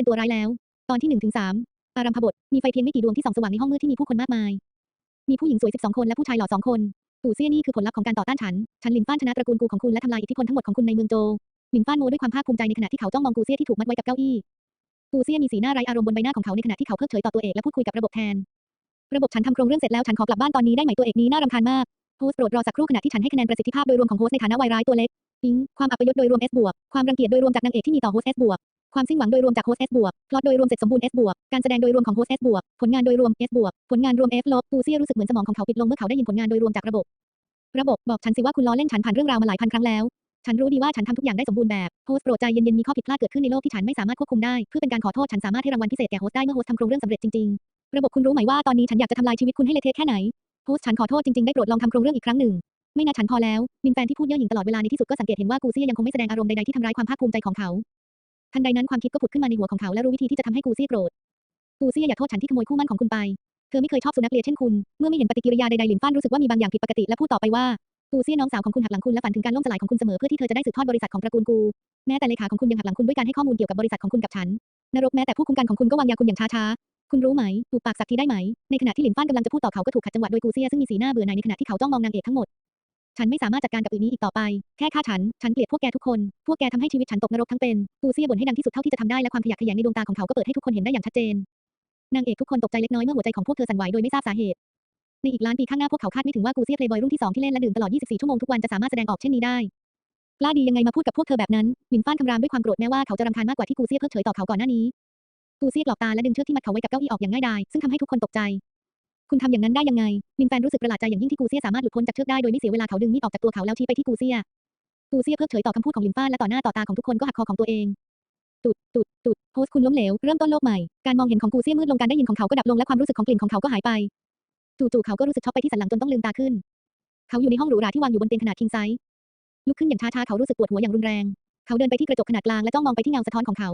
เป็นตัวร้ายแล้ว ตอนที่หนึ่งถึงสามอารัมพบท มีไฟเพียงไม่กี่ดวงที่ส่องสว่างในห้องมืดที่มีผู้คนมากมาย มีผู้หญิงสวย12คนและผู้ชายหล่อ2คนปู่เซี่ยนี่คือผลลัพธ์ของการต่อต้านฉัน ฉันหลินฟ้านชนะตระกูลกูของคุณและทำลายอิทธิพลทั้งหมดของคุณในเมืองโจ หลินฟ้านโมด้วยความภาคภูมิใจในขณะที่เขาจ้องมองกูเซี่ยที่ถูกมัดไว้กับเก้าอี้ กูเซี่ยมีสีหน้าไร้อารมณ์บนใบหน้าของเขาในขณะที่เขาเพิกเฉยต่อตัวเอกและพูดคุยกับระบบแทน ระบบฉันทำโครงเรื่องเสร็จแล้วฉันขอกลับบ้านตอนนี้ได้ไหมตัวเอกนี้น่ารำคาญมาก โฮสโปรดรอสักครู่ขณะที่ฉันให้คะแนนประสิทธิภาพโดยรวมของโฮสในฐานะวายร้ายตัวเล็กอิงความอัปยศโดยรวม S บวก ความรังเกียจโดยรวมจากนางเอกที่มีต่อโฮส S บวก ความสิ้นหวังโดยรวมจากโฮสต์ S บวก พล็อตโดยรวมเสร็จสมบูรณ์ S บวก การแสดงโดยรวมของโฮสต์ S บวก ผลงานโดยรวม S บวก ผลงานรวม F ลบปูเซี่ยรู้สึกเหมือนสมองของเขาปิดลงเมื่อเขาได้ยินผลงานโดยรวมจากระบบ ระบบบอกฉันสิว่าคุณล้อเล่นฉันผ่านเรื่องราวมาหลายพันครั้งแล้ว ฉันรู้ดีว่าฉันทำทุกอย่างได้สมบูรณ์แบบโฮสโปรดใจเย็นๆมีข้อผิดพลาดเกิดขึ้นในโลกที่ฉันไม่สามารถควบคุมได้เพื่อเป็นการขอโทษฉันสามารถให้รางวัลพิเศษแก่โฮสได้เมื่อโฮสทำโครงเรื่องสำเร็จจริงๆ ระบบคุณรู้ไหมว่าตอนนี้ฉันอยากจะทำลายชีวิตคุณให้เละเทะแค่ไหนโฮสฉันขอโทษจริงๆได้โปรดลองทำโครงเรื่องอีกครั้งหนึ่งไม่น่าฉันพอแล้วมินแฟนที่พูดเย่อหยิ่งตลอดเวลาในที่สุดก็สังเกตเห็นว่ากูซี่ยังคงไม่แสดงอารมณ์ใดๆที่ทำร้ายความภาคภูมิใจของเขา ทันใดนั้นความคิดก็ผุดขึ้นมาในหัวของเขาและรู้วิธีที่จะทำให้กูซี่โกรธ กูซี่อย่าโทษฉันที่ขโมยคู่มั่นของคุณไป เธอไม่เคยชอบสุนัขเลียเช่นคุณ เมื่อไม่เห็นปฏิกิริยาใดๆหลินฟ้านรู้สึกว่ามีบางอย่างผิดปกติและพูดต่อไปว่ากูซี่น้องสาวของคุณหักหลังคุณและฝันถึงการล่มสลายของคุณเสมอเพื่อที่เธอจะได้สืบทอดบริษัทของตระกูลกู แม้แต่เลขาของคุณยังหักหลังคุณด้วยการให้ข้อมูลเกี่ยวกับบริษัทของคุณกับฉัน นรกแม้แต่ผู้คุมการของคุณก็วางยาคุณอย่างช้าๆ คุณรู้ไหม ถูกปากสักทีได้ไหม ในขณะที่หลินฟ้านกำลังจะพูดต่อเขาก็ถูกขัดจังหวะโดยกูเซียซึ่งมีสีหน้าเบื่อหน่ายในขณะที่เขาจ้องมองนางเอกทั้งหมด ฉันไม่สามารถจัดการกับอื่นนี้อีกต่อไป แค่ฆ่าฉัน ฉันเกลียดพวกแกทุกคน พวกแกทำให้ชีวิตฉันตกนรกทั้งเป็น กูเซียบ่นให้ดังที่สุดเท่าที่จะทำได้และความขยะแขยงในดวงตาของเขาก็เปิดให้ทุกคนเห็นได้อย่างชัดเจน นางเอกทุกคนตกใจเล็กน้อยเมื่อหัวใจของพวกเธอสั่นไหวโดยไม่ทราบสาเหตุ ในอีกล้านปีข้างหน้าพวกเขาคาดไม่ถึงว่ากูเซียเพลย์บอยรุ่นที่สองที่เล่นและดื่มตลอด 24 ชั่วโมงทุกวันจะสามารถแสดงออกเช่นนี้ได้กล้าดียังไงมาพูดกับพวกเธอแบบนั้นหมินฟ้านคำรามด้วยความโกรธแม้ว่าเขาจะรำคาญมากกว่าที่กูเซียเพิกเฉยต่อเขาก่อนหน้านี้กูเซียหลอกตาและดึงเชือกที่มัดเขาไว้กับเก้าอี้ออกอย่างง่ายดายซึ่งทำให้ทุกคนตกใจ คุณทำอย่างนั้นได้ยังไง มินแฟนรู้สึกประหลาดใจอย่างยิ่งที่กูเซียสามารถหลุดพ้นจากเชือกได้โดยไม่เสียเวลาเขาดึงมีดออกจากตัวเขาแล้วชี้ไปที่กูเซีย กูเซียเพิกเฉยต่อคำพูดของลินฟ้านและต่อหน้าต่อตาของทุกคนก็หักคอของตัวเองตุดตุดตุดโพสต์คุณล้มเหลว เริ่มต้นโลกใหม่ การมองเห็นของกูเซี่ยมืดลง การได้ยินของเขาก็ดับลง และความรู้สึกของกลิ่นของเขาก็หายไป จู่ๆเขาก็รู้สึกช็อกไปที่สันหลังจนต้องลืมตาขึ้น เขาอยู่ในห้องหรูหราที่วางอยู่บนเตียงขนาดคิงไซส์ลุกขึ้นอย่างช้าๆ เขารู้สึกปวดหัวอย่างรุนแรง เขาเดินไปที่กระจกขนาดกลางและจ้องมองไปที่เงาสะท้อนของเขา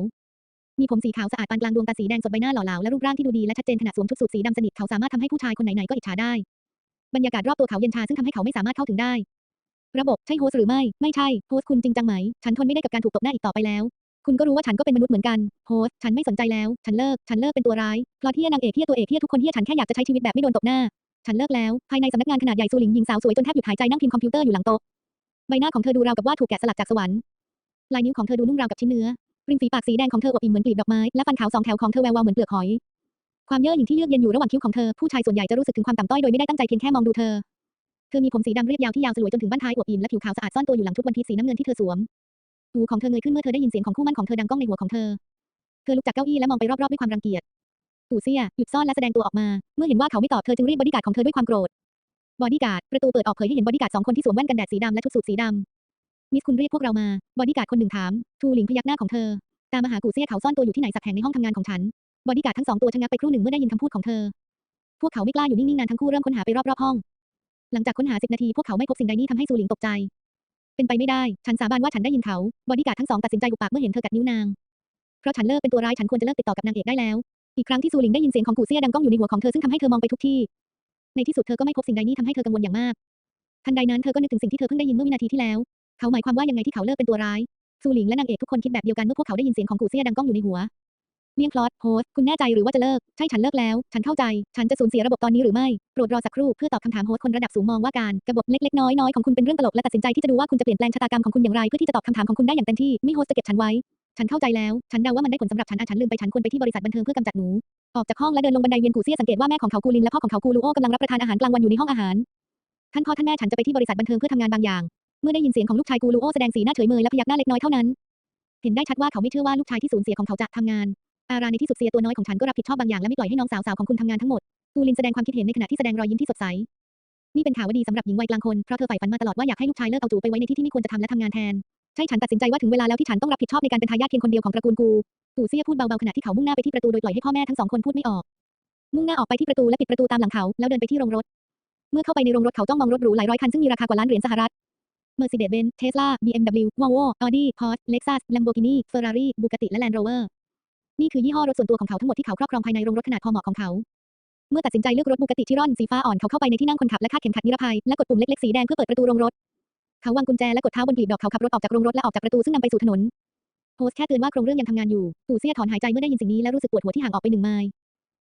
มีผมสีขาวสะอาดปานกลางดวงตาสีแดงสดใบหน้าหล่อเหลาและรูปร่างที่ดูดีและชัดเจนขณะสวมชุดสูทสีดำสนิทเขาสามารถทำให้ผู้ชายคนไหนๆก็อิจฉาได้ บรรยากาศรอบตัวเขาเย็นชาซึ่งทำให้เขาไม่สามารถเข้าถึงได้ ระบบใช่โฮสหรือไม่ ไม่ใช่โฮสคุณจริงจังไหม ฉันทนไม่ได้กับการถูกตบหน้าอีกต่อไปแล้ว คุณก็รู้ว่าฉันก็เป็นมนุษย์เหมือนกันโฮสฉันไม่สนใจแล้ว ฉันเลิก ฉันเลิกเป็นตัวร้ายเพราะที่นางเอกที่ตัวเอกที่ทุกคนที่ฉันแค่อยากจะใช้ชีวิตแบบไม่โดนตบหน้า ฉันเลิกแล้ว ภายในสำนักงานขนาดใหญ่ซูหลิงหญิงสาวสวยจนแทบหยุดหายใจนั่งพิมพ์คอมพิวเตอร์อยู่หลังโต๊ะใบหน้าของเธอดูราวกับว่าถูกแกะสลักจากสวรรค์ลายนิ้วของเธอดูนุ่มราวกับชิ้นเนื้อ ริมฝีปากสีแดงของเธออวบอิ่มเหมือนกลีบดอกไม้และฟันขาวสองแถวของเธอแวววาวเหมือนเปลือกหอย ความเย่อหยิ่งที่เยือกเย็นอยู่ระหว่างคิ้วของเธอผู้ชายส่วนใหญ่จะรู้สึกถึงความต่ำต้อยโดยไม่ได้ตั้งใจเพียงแค่มองดูเธอเธอมีผมสีดำเรียบยาวที่ยาวสลวยจนถึงบั้นท้ายอวบอิ่มและผิวขาวสะอาดซ่อนตัวอยู่หลังชุดวันพีซสีน้ำเงินที่เธอสวมหูของเธอเงยขึ้นเมื่อเธอได้ยินเสียงของคู่หมั่นของเธอดังก้องในหัวของเธอ เธอลุกจากเก้าอี้และมองไปรอบๆด้วยความรังเกียจปู่เซี่ยหยุดซ่อนและแสดงตัวออกมา เมื่อเห็นว่าเขาไม่ตอบเธอจึงเรียกบอดี้การ์ดของเธอด้วยความโกรธ บอดี้การ์ดประตูเปิดออกเผยให้เห็นบอดี้การ์ดสองคนที่สวมแว่นกันแดดสีดำและชุดสูทสีดำ มิสคุณเรียกพวกเรามา บอดี้การ์ดคนหนึ่งถาม ทูหลิงพยักหน้าของเธอ ตามมาหากูเซี่ยเขาซ่อนตัวอยู่ที่ไหนสักแห่งในห้องทำงานของฉัน บอดี้การ์ดทั้งสองตัวชะงักไปครู่หนึ่งเมื่อได้ยินคำพูดของเธอ พวกเขาไม่กล้าอยู่นิ่งๆนานทั้งคู่เริ่มค้นหาไปรอบๆห้อง หลังจากค้นหาสิบนาทีพวกเขาไม่พบสิ่งใดนี่ทำให้ซูหลิงตกใจ เป็นไปไม่ได้ ฉันสาบานว่าฉันได้ยินเขา บอดี้การ์ดทั้งสองตัดสินใจอุปากเมื่อเห็นเธอกัดนิ้วนาง เพราะฉันเลิกเป็นตัวร้ายฉันควรจะเลิกติดต่อกับนางเอกได้แล้ว อีกครั้งที่ซูหลิงได้ยินเสียงของกูเซี่ยดังก้องอยู่ในหัวของเธอซึ่งทำให้เธอมองไปทุกที่ ในที่สุดเธอก็ไม่พบสิ่งใดนี่ทำให้เธอกังวลอย่างมากทันใดนั้นเธอก็นึกถึงสิ่งที่เธอเพิ่งได้ยินเมื่อวินาทีที่แล้ว เขาหมายความว่ายังไงที่เขาเลิกเป็นตัวร้ายซูหลิงและนางเอกทุกคนคิดแบบเดียวกันเมื่อพวกเขาได้ยินเสียงของกูเซี่ยดังก้องอยู่ในหัวเมี่ยงพลอตโฮสคุณแน่ใจหรือว่าจะเลิก ใช่ฉันเลิกแล้ว ฉันเข้าใจ ฉันจะสูญเสียระบบตอนนี้หรือไม่ โปรดรอสักครู่เพื่อตอบคำถามโฮสคนระดับสูงมองว่าการกบฏเล็กๆน้อยๆของคุณเป็นเรื่องตลกและตัดสินใจที่จะดูว่าคุณจะเปลี่ยนแปลงชะตากรรมของคุณอย่างไรเพื่อที่จะตอบคำถามของคุณได้อย่างเต็มที่ไม่โฮสจะเก็บฉันไว้ ฉันเข้าใจแล้ว ฉันเดาว่ามันได้ผลสำหรับฉันอาฉันลืมไปฉันควรไปที่บริษัทบันเทิงเพื่อกำจัดหนู ออกจากห้องและเดินลงบันไดเวียนกูเซี่ยสังเกตว่าแม่ของเขากูลินและพ่อของเขากูลูโอกำลังรับประทานอาหารกลางวันอยู่ในห้องอาหารท่านพ่อท่านแม่ฉันจะไปที่บริษัทบันเทิงเพื่อทำงานบางอย่าง มื่อได้ยินเสียงของลูกชายกูลูโอแสดงสีหน้าเฉยเมยและพยักหน้าเล็กน้อยเท่านั้น เห็นได้ชัดว่าเขาไม่เชื่อว่าลูกชายที่สูญเสียของเขาจะทำงาน อาราในที่สุดเสียตัวน้อยของฉันก็รับผิดชอบบางอย่างและไม่ปล่อยให้น้องสาวๆของคุณทำงานทั้งหมดกูลินแสดงความคิดเห็นในขณะที่แสดงรอยยิ้มที่สดใส นี่เป็นข่าวดีสำหรับหญิงวัยกลางคน เพราะเธอใฝ่ฝันมาตลอดว่าอยากให้ลูกชายเลิกเอาจูไปไว้ในที่ที่ไม่ควรจะทำและทำงานแทน ใช่ฉันตัดสินใจว่าถึงเวลาแล้วที่ฉันต้องรับผิดชอบในการเป็นทายาทเพียงคนเดียวของตระกูลกูปู่เซี่ยพูดเบาๆขณะที่เขามุ่งหน้าไปที่ประตูโดยปล่อยให้พ่อแม่ทั้งสองคนพูดไม่ออก มุ่งหน้าออกไปที่ประตูและปิดประตูตามหลังเขา แล้วเดินไปที่โรงรถ เมื่อเข้าไปในโรงรถเขาจ้องมองรถหรูหลายร้อยคันซึ่งมีราคากว่าล้านเหรียญสหรัฐ Mercedes-Benz Tesla BMW Volvo Audi Porsche Lexus Lamborghini Ferrari Bugatti และ Land Rover นี่คือยี่ห้อรถส่วนตัวของเขาทั้งหมดที่เขาครอบครองภายในโรงรถขนาดพอเหมาะของเขา เมื่อตัดสินใจเลือกรถบูกติชิรอนสีฟ้าอ่อนเขาเข้าไปในที่นั่งคนขับและคาดเข็มขัดนิรภัยและกดปุ่มเล็กๆสีแดงเพื่อเปิดประตูโรงรถ เขาวางกุญแจและกดเท้าบนกลีบดอกเขาขับรถออกจากโรงรถและออกจากประตูซึ่งนำไปสู่ถนนโพสแค่เตือนว่าโครงเรื่องยังทำงานอยู่ปู่เซี่ยถอนหายใจเมื่อได้ยินสิ่งนี้และรู้สึกปวดหัวที่ห่างออกไปหนึ่งไมล์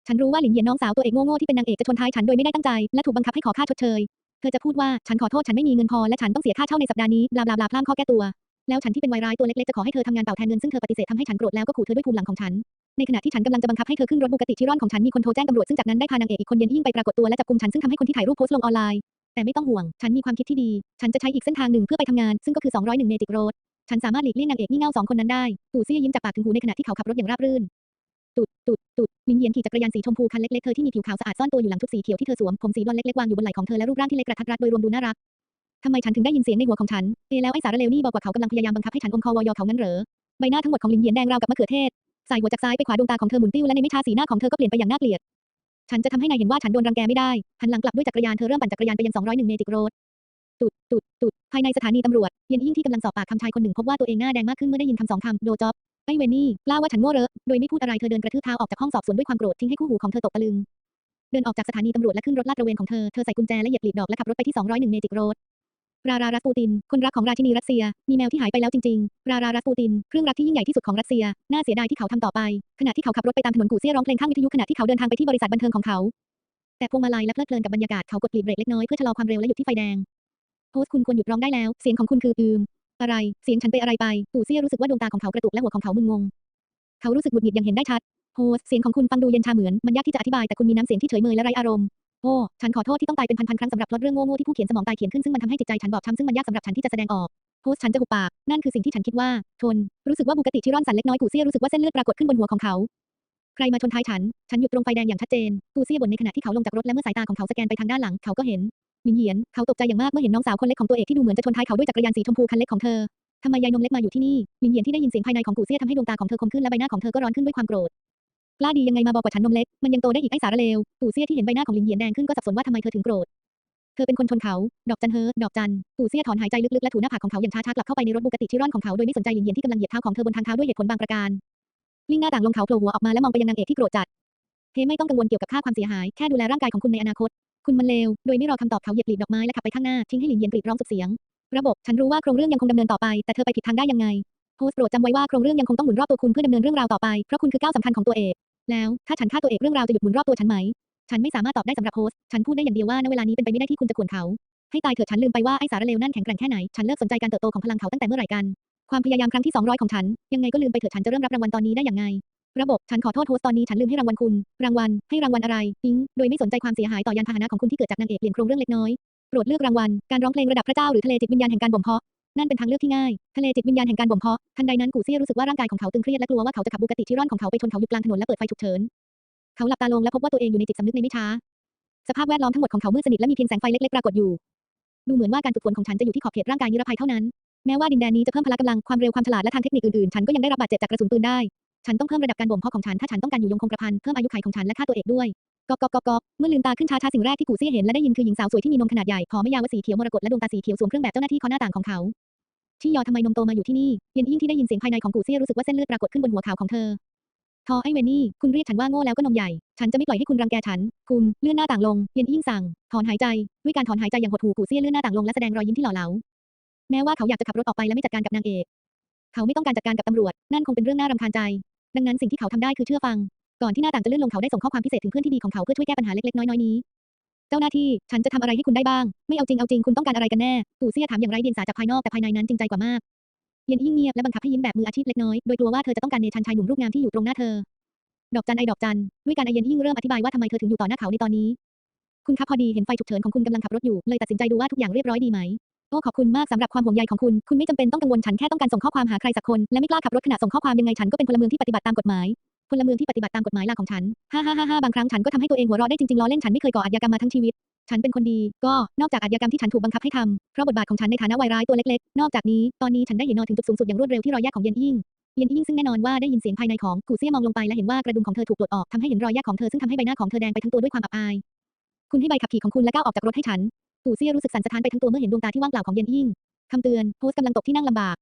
ฉันรู้ว่าหลินเหยียนน้องสาวตัวเอกโง่ๆที่เป็นนางเอกจะชนท้ายฉันโดยไม่ได้ตั้งใจและถูกบังคับให้ขอค่าชดเชย เธอจะพูดว่าฉันขอโทษฉันไม่มีเงินพอและฉันต้องเสียค่าเช่าในสัปดาห์นี้บลาบลาบลาพล่ามข้อแก้ตัว แล้วฉันที่เป็นวายร้ายตัวเล็กๆจะขอให้เธอทำงานเต่าแทนเงินซึ่งเธอปฏิเสธทำให้ฉันโกรธแล้วก็ขู่เธอด้วยภูมิหลังของฉันในขณะที่ฉันกำลังจะบังคับให้เธอขึ้นรถบูกติชิรอนของฉันมีคนโทรแจ้งตำรวจซึ่งจากนั้นได้พานางเอกอีกคนเย็นยิ่งไปปรากฏตัวและจับกุมฉันซึ่งทำให้คนที่ถ่ายรูปโพสต์ลงออนไลน์แต่ไม่ต้องห่วง ฉันมีความคิดที่ดี ฉันจะใช้อีกเส้นทางหนึ่งเพื่อไปทำงาน ซึ่งก็คือ 201 เมจิกโรด ฉันสามารถหลีกเลี่ยงนางเอกงี่เง่าสองคนนั้นได้ปู่เซี่ยยิ้มจากปากถึงหูในขณะที่เขาขับรถอย่างราบรื่น ตุดตุดตุดลินเยียนขี่จักรยานสีชมพูคันเล็กๆ เธอที่มีผิวขาวสะอาดซ่อนตัวอยู่หลังชุดสีเขียวที่เธอสวม ผมสีบลอนเล็กๆ วางอยู่บนไหล่ของเธอและรูปร่างที่เล็กกระทัดรัดโดยรวมดูน่ารักทำไมฉันถึงได้ยินเสียงในหัวของฉันเอแล้วไอ้สารเลวนี่บอกว่าเขากำลังพยายามบังคับให้ฉันอมคอวอยอเขางั้นเหรอ ใบหน้าทั้งหมดของลินเยียนแดงราวกับมะเขือเทศ สายหัวจากซ้ายไปขวาดวงตาของเธอหมุนติ้วและในไม่ช้าสีหน้าของเธอก็เปลี่ยนไปอย่างน่าเกลียด ฉันจะทำให้นายเห็นว่าฉันโดนรังแกไม่ได้หันหลังกลับด้วยจักรยานเธอเริ่มปั่นจักรยานไปยัง201เมจิกโรดตุดตุดตุดภายในสถานีตำรวจเยนยิ่งที่กำลังสอบปากคำชายคนหนึ่งพบว่าตัวเองหน้าแดงมากขึ้นเมื่อได้ยินคำสองคำโดจ็อบ ไอ้เวนนี่กล้าว่าฉันโง่เหรอโดยไม่พูดอะไรเธอเดินกระทืบเท้าออกจากห้องสอบสวนด้วยความโกรธทิ้งให้คู่หูของเธอตกตะลึง เดินออกจากสถานีตำรวจและขึ้นรถลาดตระเวนของเธอ เธอใส่กุญแจและเหยียบกลีบดอกและขับรถไปที่ 201 เมจิกโรดรารารัสปูติน คนรักของราชินีรัสเซีย มีแมวที่หายไปแล้วจริงๆ รารารัสปูติน เครื่องรักที่ยิ่งใหญ่ที่สุดของรัสเซีย น่าเสียดายที่เขาทำต่อไป ขณะที่เขาขับรถไปตามถนนกูเซี่ยร้องเพลงข้างวิทยุขณะที่เขาเดินทางไปที่บริษัทบันเทิงของเขา แต่พวงมาลัยและเพลิดเพลินกับบรรยากาศเขากดกลีบเบรกเล็กน้อยเพื่อชะลอความเร็วและหยุดที่ไฟแดงโพสคุณควรหยุดร้องได้แล้ว เสียงของคุณคืออืม อะไร เสียงฉันไปอะไรไป ปู่เซี่ยรู้สึกว่าดวงตาของเขากระตุกและหัวของเขามึนงง เขารู้สึกหงุดหงิดอย่างเห็นได้ชัด โฮสเสียงของคุณฟังดูเย็นชาเหมือน มันยากที่จะอธิบายแต่คุณมีน้ำเสียงที่เฉยเมยและไร้อารมณ์ โอ้ ฉันขอโทษที่ต้องตายเป็นพันๆครั้งสำหรับพล็อตเรื่องโง่ๆที่ผู้เขียนสมองตายเขียนขึ้นซึ่งมันทำให้จิตใจฉันบอบช้ำซึ่งมันยากสำหรับฉันที่จะแสดงออกโฮสฉันจะหุบปาก นั่นคือสิ่งที่ฉันคิดว่า ทน รู้สึกว่าบุกติชิรอนสั่นเล็กน้อยกูเซี่ยรู้สึกว่าเส้นเลือดปรากฏขึ้นบนหัวของเขา ใครมาชนท้ายฉัน ฉันหยุดตรงไฟแดงอย่างชัดเจน กูเซี่ยบ่นในขณะที่เขาลงจากรถและเมื่อสายตาของเขาสแกนไปทางด้านหลัง เขาก็เห็น หลินเหยียน เขาตกใจอย่างมากเมื่อเห็นน้องสาวคนเล็กของตัวเอกที่ดูเหมือนจะชนท้ายเขาด้วยจักรยานสีชมพูคันเล็กของเธอทำไมยายนมเล็กมาอยู่ที่นี่ หลินเหยียนที่ได้ยินเสียงภายในของกูเซี่ยทำให้ดวงตาของเธอคมขึ้นและใบหน้าของเธอก็ร้อนขึ้นด้วยความโกรธกล้าดียังไงมาบอกว่าฉันนมเล็ก มันยังโตได้อีกไอ้สารเลวปู่เซี่ยที่เห็นใบหน้าของลินเหยียนแดงขึ้นก็สับสนว่าทำไมเธอถึงโกรธ เธอเป็นคนชนเขา ดอกจันเฮอดอกจันปู่เซี่ยถอนหายใจลึกๆและถูหน้าผากของเขาอย่างช้าๆกลับเข้าไปในรถบูกติชิรอนของเขาโดยไม่สนใจลินเหยียนที่กำลังเหยียบเท้าของเธอบนทางเท้าด้วยเหตุผลบางประการลิงหน้าต่างลงเขาโผล่หัวออกมาและมองไปยังนางเอกที่โกรธจัดเฮไม่ต้องกังวลเกี่ยวกับค่าความเสียหาย แค่ดูแลร่างกายของคุณในอนาคต คุณมันเลว โดยไม่รอคำตอบเขาเหยียบกลีบดอกไม้และขับไปข้างหน้าทิ้งให้หลินเยียนกรีดร้องสุดเสียง ระบบ ฉันรู้ว่าโครงเรื่องยังคงดำเนินต่อไป แต่เธอไปผิดทางได้ยังไงโฮสต์โปรดจำไว้ว่าโครงเรื่องยังคงต้องหมุนรอบตัวคุณเพื่อดำเนินเรื่องราวต่อไป เพราะคุณคือก้าวสำคัญของตัวเอก แล้ว ถ้าฉันฆ่าตัวเอกเรื่องราวจะหยุดหมุนรอบตัวฉันไหม ฉันไม่สามารถตอบได้สำหรับโฮสต์ ฉันพูดได้อย่างเดียวว่าณเวลานี้เป็นไปไม่ได้ที่คุณจะข่วนเขา ให้ตายเถิดฉันลืมไปว่าไอ้สารเลวนั่นแข็งแกร่งแค่ไหน ฉันเลิกสนใจการเติบโตของพลังเขาตั้งแต่เมื่อไหร่กัน ความพยายามครั้งที่200ของฉัน ยังไงก็ลืมไปเถิดฉันจะเริ่มรับรางวัลตอนนี้ได้อย่างไง ระบบ ฉันขอโทษโฮสตตอนนี้ฉันลืมให้รางวัลคุณ รางวัล ให้รางวัลอะไร ปิ๊ง โดยไม่สนใจความเสียหายต่อยานพาหนะของคุณที่เกิดจากนางเอกเปลี่ยนโครงเรื่องเล็กน้อย โปรดเลือกรางวัล การร้องเพลงระดับพระเจ้าหรือทะเลจิตวิญญาณแห่งการบ่มเพาะ นั่นเป็นทางเลือกที่ง่าย ทะเลจิตวิญญาณแห่งการบ่มเพาะ ทันใดนั้นกูเซี่ยรู้สึกว่าร่างกายของเขาตึงเครียดและกลัวว่าเขาจะขับบูกติชิรอนของเขาไปชนเขาอยู่กลางถนนและเปิดไฟฉุกเฉิน เขาหลับตาลงและพบว่าตัวเองอยู่ในจิตสำนึกในไม่ช้า สภาพแวดล้อมทั้งหมดของเขามืดสนิทและมีเพียงแสงไฟเล็กๆปรากฏอยู่ ดูเหมือนว่าการฝึกฝนของฉันจะอยู่ที่ขอบเขตร่างกายนิรภัยเท่านั้นแม้ว่าดินแดนนี้จะเพิ่มพละกำลังความเร็วความฉลาดและทางเทคนิคอื่นๆ ฉันก็ยังได้รับบาดเจ็บจากกระสุนปืนได้ ฉันต้องเพิ่มระดับการบ่มเพาะของฉันถ้าฉันต้องการอยู่ยงคงกระพันเพิ่มอายุขัยของฉันและค่าตัวเอกด้วยก๊อกกอกกเมื่อลืมตาขึ้นช้าๆสิ่งแรกที่กูซี่เห็นและได้ยินคือหญิงสาวสวยที่มีนมขนาดใหญ่ผอมไม่ยาวสีเขียวมรกตและดวงตาสีเขียวสวมเครื่องแบบเจ้าหน้าที่เคาะหน้าต่างของเขาที่ยอทำไมนมโตมาอยู่ที่นี่เย็นยิ่งที่ได้ยินเสียงภายในของกูซี่รู้สึกว่าเส้นเลือดปรากฏขึ้นบนหัวขาวของเธอทอไอเวนนี่ คุณเรียกฉันว่าโง่แล้วก็นมใหญ่ ฉันจะไม่ปล่อยให้คุณรังแกฉัน คุณเลื่อนหน้าต่างลง เย็นยิ่งสั่ง ถอนหายใจ ด้วยการถอนหายใจอย่างหดหู่กูเซี่ยเลื่อนหน้าต่างลงและแสดงรอยยิ้มที่หล่อเหลา แม้ว่าเขาอยากจะขับรถออกไปและไม่จัดการกับนางเอก เขาไม่ต้องการจัดการกับตำรวจ นั่นคงเป็นเรื่องน่ารำคาญใจ ดังนั้นสิ่งที่เขาทำได้คือเชื่อฟัง ก่อนที่หน้าต่างจะเลื่อนลงเขาได้ส่งข้อความพิเศษถึงเพื่อนที่ดีของเขาเพื่อช่วยแก้ปัญหาเล็กๆน้อยๆนี้ เจ้าหน้าที่ ฉันจะทำอะไรให้คุณได้บ้าง ไม่เอาจริงเอาจริงคุณต้องการอะไรกันแน่ ปู่เซี่ยถามอย่างไร้เดียงสาจากภายนอกแต่ภายในนั้นจริงใจกว่ามาก เย็นยิ่งเงียบและบังคับให้ยิ้มแบบมืออาชีพเล็กน้อย โดยกลัวว่าเธอจะต้องการเนชันชายหนุ่มรูปงามที่อยู่ตรงหน้าเธอ ดอกจันไอดอกจัน ด้วยการไอเย็นยิ่งเริ่มอธิบายว่าทำไมเธอถึงอยู่ต่อหน้าเขาในตอนนี้ คุณครับพอดีเห็นไฟฉุกเฉินของคุณกำลังขับรถอยู่เลยตัดสินใจดูว่าทุกอย่างเรียบร้อยดีไหม โอ้ขอบคุณมากสำหรับความห่วงใยของคุณ คุณไม่จำเป็นต้องกังวลฉันแค่ต้องการส่งข้อความหาใครสักคน และไม่กล้าขับรถขณะส่งข้อความยังไงฉันก็เป็นพลเมืองที่ปฏิบัติตามกฎหมายพลเมืองที่ปฏิบัติตามกฎหมายล่ะของฉันฮ่าฮ่าฮ่าฮ่าบางครั้งฉันก็ทำให้ตัวเองหัวเราะได้จริงๆล้อเล่นฉันไม่เคยก่ออาชญากรรมมาทั้งชีวิต ฉันเป็นคนดี ก็นอกจากอาชญากรรมที่ฉันถูกบังคับให้ทำ เพราะบทบาทของฉันในฐานะวายร้ายตัวเล็กๆ นอกจากนี้ตอนนี้ฉันได้เห็นนอนถึงจุดสูงสุดอย่างรวดเร็วที่รอยแยกของเย็นยิ่ง เย็นยิ่งซึ่งแน่นอนว่าได้ยินเสียงภายในของกูเซี่ยมองลงไปและเห็นว่ากระดุมของเธอถูกปลดออกทำให้เห็นรอยแยกของเธอซึ่งทำให้ใบหน้าของเธอแดงไปทั้งตัวด้วยความอับอาย คุณให้ใบขับขี่ของคุณและก้าวออกจากรถให้ฉัน กูเซี่ยรู้สึกสั่นสะท้านไปทั้งตัวเมื่อเห็นดวงตาที่ว่างเปล่าของเย็นยิ่งคำเตือน โพสต์กำลังตกที่นั่งลำบาก